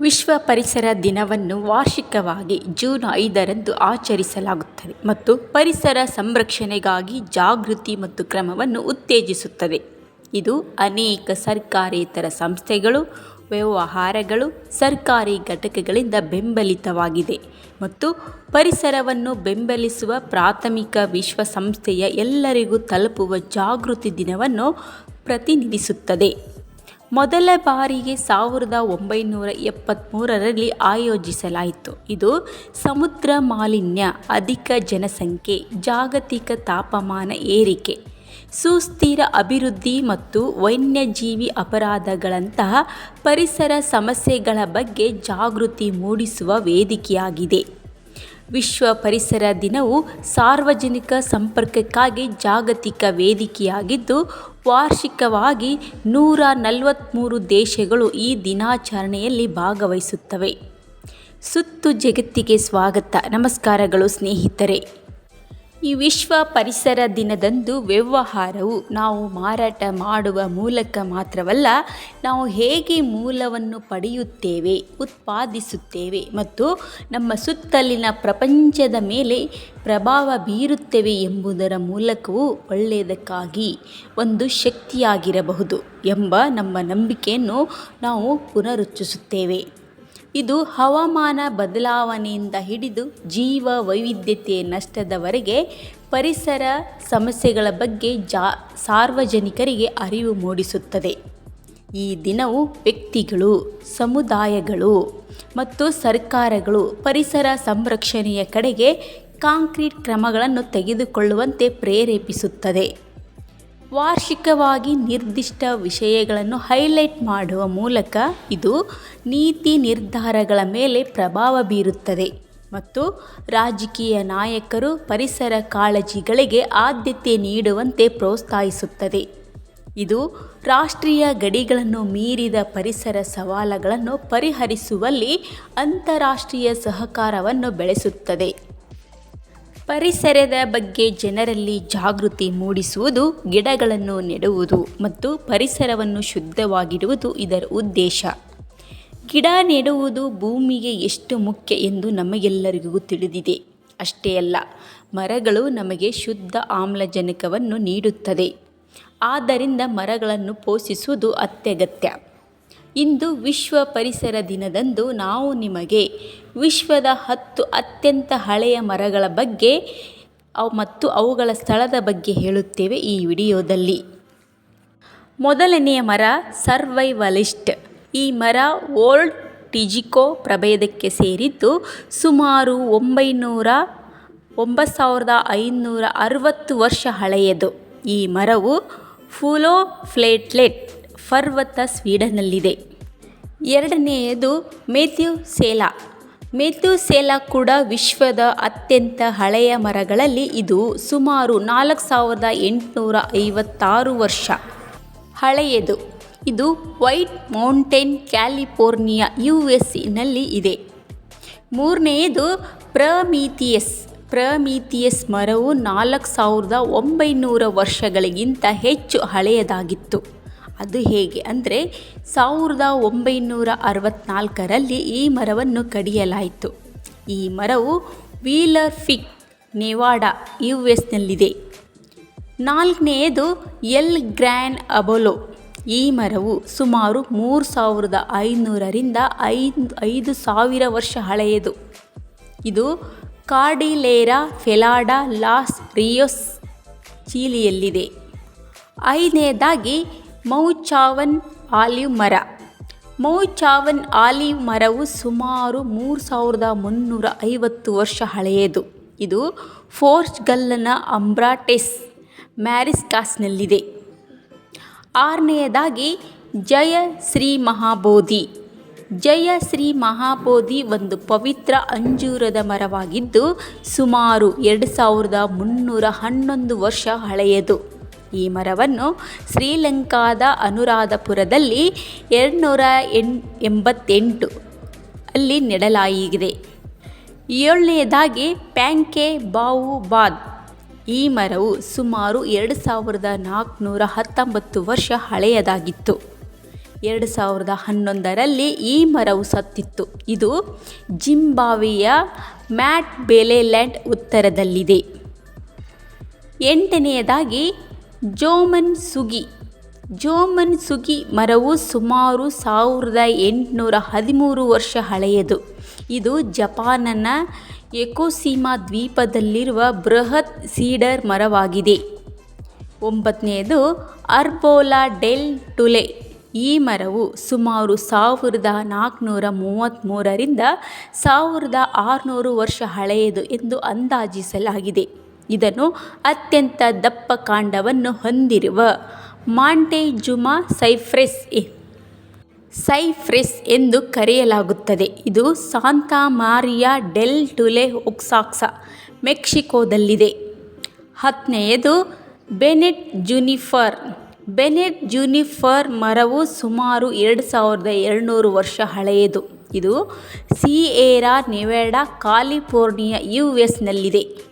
ವಿಶ್ವ ಪರಿಸರ ದಿನವನ್ನು ವಾರ್ಷಿಕವಾಗಿ ಜೂನ್ ಐದರಂದು ಆಚರಿಸಲಾಗುತ್ತದೆ ಮತ್ತು ಪರಿಸರ ಸಂರಕ್ಷಣೆಗಾಗಿ ಜಾಗೃತಿ ಮತ್ತು ಕ್ರಮವನ್ನು ಉತ್ತೇಜಿಸುತ್ತದೆ. ಇದು ಅನೇಕ ಸರ್ಕಾರೇತರ ಸಂಸ್ಥೆಗಳು, ವ್ಯವಹಾರಗಳು, ಸರ್ಕಾರಿ ಘಟಕಗಳಿಂದ ಬೆಂಬಲಿತವಾಗಿದೆ ಮತ್ತು ಪರಿಸರವನ್ನು ಬೆಂಬಲಿಸುವ ಪ್ರಾಥಮಿಕ ವಿಶ್ವಸಂಸ್ಥೆಯ ಎಲ್ಲರಿಗೂ ತಲುಪುವ ಜಾಗೃತಿ ದಿನವನ್ನು ಪ್ರತಿನಿಧಿಸುತ್ತದೆ. ಮೊದಲ ಬಾರಿಗೆ ಸಾವಿರದ ಒಂಬೈನೂರ ಎಪ್ಪತ್ತ್ಮೂರರಲ್ಲಿ ಆಯೋಜಿಸಲಾಯಿತು. ಇದು ಸಮುದ್ರ ಮಾಲಿನ್ಯ, ಅಧಿಕ ಜನಸಂಖ್ಯೆ, ಜಾಗತಿಕ ತಾಪಮಾನ ಏರಿಕೆ, ಸುಸ್ಥಿರ ಅಭಿವೃದ್ಧಿ ಮತ್ತು ವನ್ಯಜೀವಿ ಅಪರಾಧಗಳಂತಹ ಪರಿಸರ ಸಮಸ್ಯೆಗಳ ಬಗ್ಗೆ ಜಾಗೃತಿ ಮೂಡಿಸುವ ವೇದಿಕೆಯಾಗಿದೆ. ವಿಶ್ವ ಪರಿಸರ ದಿನವು ಸಾರ್ವಜನಿಕ ಸಂಪರ್ಕಕ್ಕಾಗಿ ಜಾಗತಿಕ ವೇದಿಕೆಯಾಗಿದ್ದು, ವಾರ್ಷಿಕವಾಗಿ ನೂರ ನಲವತ್ತ್ಮೂರು ದೇಶಗಳು ಈ ದಿನಾಚರಣೆಯಲ್ಲಿ ಭಾಗವಹಿಸುತ್ತವೆ. ಸುತ್ತು ಜಗತ್ತಿಗೆ ಸ್ವಾಗತ. ನಮಸ್ಕಾರಗಳು ಸ್ನೇಹಿತರೆ. ಈ ವಿಶ್ವ ಪರಿಸರ ದಿನದಂದು ವ್ಯವಹಾರವು ನಾವು ಮಾರಾಟ ಮಾಡುವ ಮೂಲಕ ಮಾತ್ರವಲ್ಲ, ನಾವು ಹೇಗೆ ಮೂಲವನ್ನು ಪಡೆಯುತ್ತೇವೆ, ಉತ್ಪಾದಿಸುತ್ತೇವೆ ಮತ್ತು ನಮ್ಮ ಸುತ್ತಲಿನ ಪ್ರಪಂಚದ ಮೇಲೆ ಪ್ರಭಾವ ಬೀರುತ್ತೇವೆ ಎಂಬುದರ ಮೂಲಕವೂ ಒಳ್ಳೆಯದಕ್ಕಾಗಿ ಒಂದು ಶಕ್ತಿಯಾಗಿರಬಹುದು ಎಂಬ ನಮ್ಮ ನಂಬಿಕೆಯನ್ನು ನಾವು ಪುನರುಚ್ಚರಿಸುತ್ತೇವೆ. ಇದು ಹವಾಮಾನ ಬದಲಾವಣೆಯಿಂದ ಹಿಡಿದು ಜೀವ ವೈವಿಧ್ಯತೆ ನಷ್ಟದವರೆಗೆ ಪರಿಸರ ಸಮಸ್ಯೆಗಳ ಬಗ್ಗೆ ಜಾ ಸಾರ್ವಜನಿಕರಿಗೆ ಅರಿವು ಮೂಡಿಸುತ್ತದೆ. ಈ ದಿನವು ವ್ಯಕ್ತಿಗಳು, ಸಮುದಾಯಗಳು ಮತ್ತು ಸರ್ಕಾರಗಳು ಪರಿಸರ ಸಂರಕ್ಷಣೆಯ ಕಡೆಗೆ ಕಾಂಕ್ರೀಟ್ ಕ್ರಮಗಳನ್ನು ತೆಗೆದುಕೊಳ್ಳುವಂತೆ ಪ್ರೇರೇಪಿಸುತ್ತದೆ. ವಾರ್ಷಿಕವಾಗಿ ನಿರ್ದಿಷ್ಟ ವಿಷಯಗಳನ್ನು ಹೈಲೈಟ್ ಮಾಡುವ ಮೂಲಕ ಇದು ನೀತಿ ನಿರ್ಧಾರಗಳ ಮೇಲೆ ಪ್ರಭಾವ ಬೀರುತ್ತದೆ ಮತ್ತು ರಾಜಕೀಯ ನಾಯಕರು ಪರಿಸರ ಕಾಳಜಿಗಳಿಗೆ ಆದ್ಯತೆ ನೀಡುವಂತೆ ಪ್ರೋತ್ಸಾಹಿಸುತ್ತದೆ. ಇದು ರಾಷ್ಟ್ರೀಯ ಗಡಿಗಳನ್ನು ಮೀರಿದ ಪರಿಸರ ಸವಾಲುಗಳನ್ನು ಪರಿಹರಿಸುವಲ್ಲಿ ಅಂತಾರಾಷ್ಟ್ರೀಯ ಸಹಕಾರವನ್ನು ಬೆಳೆಸುತ್ತದೆ. ಪರಿಸರದ ಬಗ್ಗೆ ಜನರಲ್ಲಿ ಜಾಗೃತಿ ಮೂಡಿಸುವುದು, ಗಿಡಗಳನ್ನು ನೆಡುವುದು ಮತ್ತು ಪರಿಸರವನ್ನು ಶುದ್ಧವಾಗಿಡುವುದು ಇದರ ಉದ್ದೇಶ. ಗಿಡ ನೆಡುವುದು ಭೂಮಿಗೆ ಎಷ್ಟು ಮುಖ್ಯ ಎಂದು ನಮಗೆಲ್ಲರಿಗೂ ತಿಳಿದಿದೆ. ಅಷ್ಟೇ ಅಲ್ಲ, ಮರಗಳು ನಮಗೆ ಶುದ್ಧ ಆಮ್ಲಜನಕವನ್ನು ನೀಡುತ್ತದೆ. ಆದ್ದರಿಂದ ಮರಗಳನ್ನು ಪೋಷಿಸುವುದು ಅತ್ಯಗತ್ಯ. ಇಂದು ವಿಶ್ವ ಪರಿಸರ ದಿನದಂದು ನಾವು ನಿಮಗೆ ವಿಶ್ವದ ಹತ್ತು ಅತ್ಯಂತ ಹಳೆಯ ಮರಗಳ ಬಗ್ಗೆ ಮತ್ತು ಅವುಗಳ ಸ್ಥಳದ ಬಗ್ಗೆ ಹೇಳುತ್ತೇವೆ ಈ ವಿಡಿಯೋದಲ್ಲಿ. ಮೊದಲನೆಯ ಮರ ಸರ್ವೈವಲಿಸ್ಟ್. ಈ ಮರ ಓಲ್ಡ್ ಟಿಜಿಕೋ ಪ್ರಭೇದಕ್ಕೆ ಸೇರಿದ್ದು ಸುಮಾರು ಒಂಬೈನೂರ, ಒಂಬತ್ತು ಸಾವಿರದ ಐನೂರ ಅರವತ್ತು ವರ್ಷ ಹಳೆಯದು. ಈ ಮರವು ಫುಲೋಫ್ಲೇಟ್ಲೆಟ್ ಪರ್ವತ ಸ್ವೀಡನ್ನಲ್ಲಿದೆ ಎರಡನೆಯದು ಮೇಥ್ಯೂ ಸೇಲಾ. ಮೇಥ್ಯೂ ಸೇಲಾ ಕೂಡ ವಿಶ್ವದ ಅತ್ಯಂತ ಹಳೆಯ ಮರಗಳಲ್ಲಿ ಇದು ಸುಮಾರು ನಾಲ್ಕು ಸಾವಿರದ ಎಂಟುನೂರ ಐವತ್ತಾರು ವರ್ಷ. ಹಳೆಯದು. ಇದು ವೈಟ್ ಮೌಂಟೇನ್ ಕ್ಯಾಲಿಫೋರ್ನಿಯಾ ಯು ಎಸ್ನಲ್ಲಿ ಇದೆ. ಮೂರನೆಯದು ಪ್ರಮೀಥಿಯಸ್ ಪ್ರಮೀಥಿಯಸ್ ಮರವು ನಾಲ್ಕು ಸಾವಿರದ ಒಂಬೈನೂರ ವರ್ಷಗಳಿಗಿಂತ ಹೆಚ್ಚು ಹಳೆಯದಾಗಿತ್ತು. ಅದು ಹೇಗೆ? ಅಂದರೆ ಸಾವಿರದ ಒಂಬೈನೂರ ಅರವತ್ತ್ನಾಲ್ಕರಲ್ಲಿ ಈ ಮರವನ್ನು ಕಡಿಯಲಾಯಿತು. ಈ ಮರವು ವೀಲರ್ ಫಿಕ್ ನೆವಾಡಾ ಯು ಎಸ್ನಲ್ಲಿದೆ ನಾಲ್ಕನೆಯದು ಎಲ್ ಗ್ರ್ಯಾನ್ ಅಬೊಲೊ. ಈ ಮರವು ಸುಮಾರು ಮೂರು ಸಾವಿರದ ಐನೂರರಿಂದ ಐದು ಐದು ಸಾವಿರ ವರ್ಷ ಹಳೆಯದು. ಇದು ಕಾರ್ಡಿಲೇರಾ ಫೆಲಾಡಾ ಲಾಸ್ ರಿಯೋಸ್ ಚೀಲಿಯಲ್ಲಿದೆ. ಐದನೇದಾಗಿ ಮೌಚಾವನ್ ಆಲಿವ್ ಮರ. ಮೌಚಾವನ್ ಆಲಿವ್ ಮರವು ಸುಮಾರು ಮೂರು ಸಾವಿರದ ಮುನ್ನೂರ ಐವತ್ತು ವರ್ಷ ಹಳೆಯದು. ಇದು ಫೋರ್ಚ್ಗಲ್ಲನ ಅಂಬ್ರಾಟೆಸ್ ಮ್ಯಾರಿಸ್ಕಾಸ್ನಲ್ಲಿದೆ. ಆರನೆಯದಾಗಿ, ಜಯ ಶ್ರೀ ಮಹಾಬೋಧಿ. ಜಯ ಶ್ರೀ ಮಹಾಬೋಧಿ ಒಂದು ಪವಿತ್ರ ಅಂಜೂರದ ಮರವಾಗಿದ್ದು, ಸುಮಾರು ಎರಡು ಸಾವಿರದ ಮುನ್ನೂರ ಹನ್ನೊಂದು ವರ್ಷ ಹಳೆಯದು. ಈ ಮರವನ್ನು ಶ್ರೀಲಂಕಾದ ಅನುರಾಧಪುರದಲ್ಲಿ ಎರಡುನೂರ ಎಣ್ ಎಂಬತ್ತೆಂಟು ಅಲ್ಲಿ ನೆಡಲಾಗಿದೆ. ಏಳನೆಯದಾಗಿ ಪ್ಯಾಂಕೆ ಬಾವುಬಾದ್ ಈ ಮರವು ಸುಮಾರು ಎರಡು ಸಾವಿರದ ನಾಲ್ಕುನೂರ ಹತ್ತೊಂಬತ್ತು ವರ್ಷ ಹಳೆಯದಾಗಿತ್ತು. ಎರಡು ಸಾವಿರದ ಹನ್ನೊಂದರಲ್ಲಿ ಈ ಮರವು ಸತ್ತಿತ್ತು. ಇದು ಜಿಂಬಾವಿಯ ಮ್ಯಾಟ್ ಬೆಲೆಲ್ಯಾಂಡ್ ಉತ್ತರದಲ್ಲಿದೆ. ಎಂಟನೆಯದಾಗಿ ಜೋಮನ್ ಸುಗಿ. ಜೋಮನ್ ಸುಗಿ ಮರವು ಸುಮಾರು ಸಾವಿರದ ಎಂಟುನೂರ ಹದಿಮೂರು ವರ್ಷ ಹಳೆಯದು. ಇದು ಜಪಾನನ ಎಕೋಸೀಮಾ ದ್ವೀಪದಲ್ಲಿರುವ ಬೃಹತ್ ಸೀಡರ್ ಮರವಾಗಿದೆ. ಒಂಬತ್ತನೆಯದು, ಅರ್ಬೋಲಾ ಡೆಲ್ ಟುಲೆ. ಈ ಮರವು ಸುಮಾರು ಸಾವಿರದ ನಾಲ್ಕುನೂರ ಮೂವತ್ತ್ಮೂರರಿಂದ ಸಾವಿರದ ಆರುನೂರು ವರ್ಷ ಹಳೆಯದು ಎಂದು ಅಂದಾಜಿಸಲಾಗಿದೆ. ಇದನ್ನು ಅತ್ಯಂತ ದಪ್ಪ ಕಾಂಡವನ್ನು ಹೊಂದಿರುವ ಮಾಂಟೆಜುಮಾ ಸೈಫ್ರೆಸ್ ಎ ಸೈಪ್ರೆಸ್ ಎಂದು ಕರೆಯಲಾಗುತ್ತದೆ. ಇದು Santa Maria del Tule Oaxaca, ಮೆಕ್ಸಿಕೋದಲ್ಲಿದೆ. ಹತ್ತನೆಯದು, ಬೆನೆಟ್ ಜುನಿಫರ್. ಬೆನೆಟ್ ಜುನಿಫರ್ ಮರವು ಸುಮಾರು ಎರಡು ಸಾವಿರದ ಎರಡುನೂರು ವರ್ಷ ಹಳೆಯದು. ಇದು ಸಿಯೇರಾ, ನೆವೇಡಾ, ಕಾಲಿಫೋರ್ನಿಯಾ ಯು ಎಸ್ನಲ್ಲಿದೆ